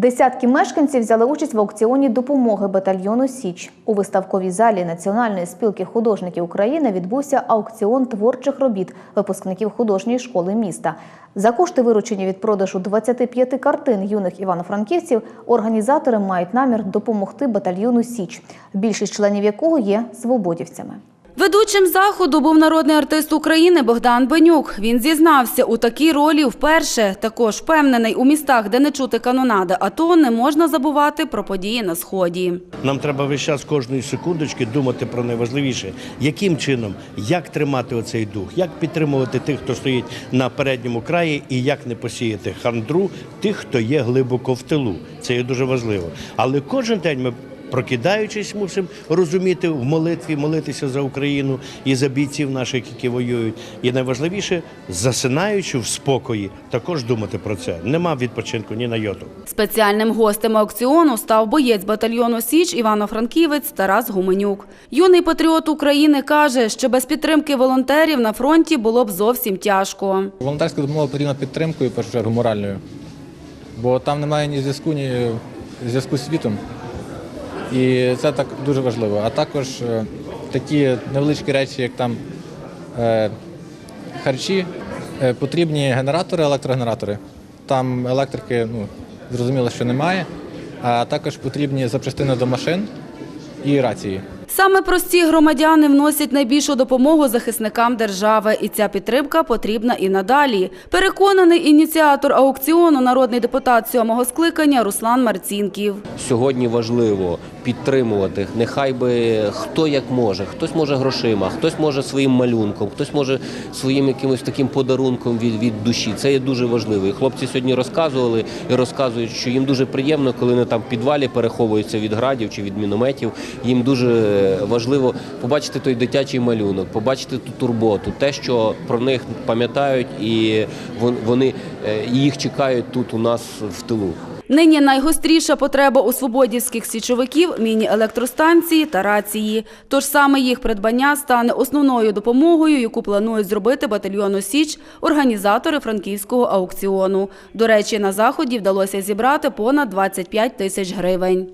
Десятки мешканців взяли участь в аукціоні допомоги батальйону Січ. У виставковій залі Національної спілки художників України відбувся аукціон творчих робіт випускників художньої школи міста. За кошти, виручені від продажу 25 картин юних івано-франківців, організатори мають намір допомогти батальйону Січ, більшість членів якого є свободівцями. Ведучим заходу був народний артист України Богдан Бенюк. Він зізнався у такій ролі вперше. Також впевнений, у містах, де не чути канонади АТО, не можна забувати про події на сході. Нам треба весь час кожної секундочки думати про найважливіше, яким чином, як тримати оцей дух, як підтримувати тих, хто стоїть на передньому краї, і як не посіяти хандру тих, хто є глибоко в тилу. Це є дуже важливо. Але кожен день ми. Прокидаючись, мусимо розуміти в молитві, молитися за Україну і за бійців наших, які воюють. І найважливіше, засинаючи в спокої, також думати про це. Нема відпочинку ні на йоту. Спеціальним гостем аукціону став боєць батальйону Січ Івано-Франківець Тарас Гуменюк. Юний патріот України каже, що без підтримки волонтерів на фронті було б зовсім тяжко. Волонтерська допомога потрібна підтримкою, в першу чергу, моральною. Бо там немає ні зв'язку, ні зв'язку з світом. І це так дуже важливо. А також е, такі невеличкі речі, як там е, харчі, е, потрібні генератори, електрогенератори. Там електрики, ну, зрозуміло, що немає, а також потрібні запчастини до машин і рації. Саме прості громадяни вносять найбільшу допомогу захисникам держави, і ця підтримка потрібна і надалі. Переконаний ініціатор аукціону, народний депутат сьомого скликання Руслан Марцінків. Сьогодні важливо підтримувати. Нехай би хто як може, хтось може грошима, хтось може своїм малюнком, хтось може своїм якимось таким подарунком від, від душі. Це є дуже важливо. І хлопці сьогодні розказували і розказують, що їм дуже приємно, коли вони там в підвалі переховуються від градів чи від мінометів. Їм дуже важливо побачити той дитячий малюнок, побачити ту турботу, те, що про них пам'ятають, і вони е, їх чекають тут у нас в тилу. Нині найгостріша потреба у свободівських січовиків – міні-електростанції та рації. Тож саме їх придбання стане основною допомогою, яку планують зробити батальйону Січ організатори франківського аукціону. До речі, на заході вдалося зібрати понад 25 тисяч гривень.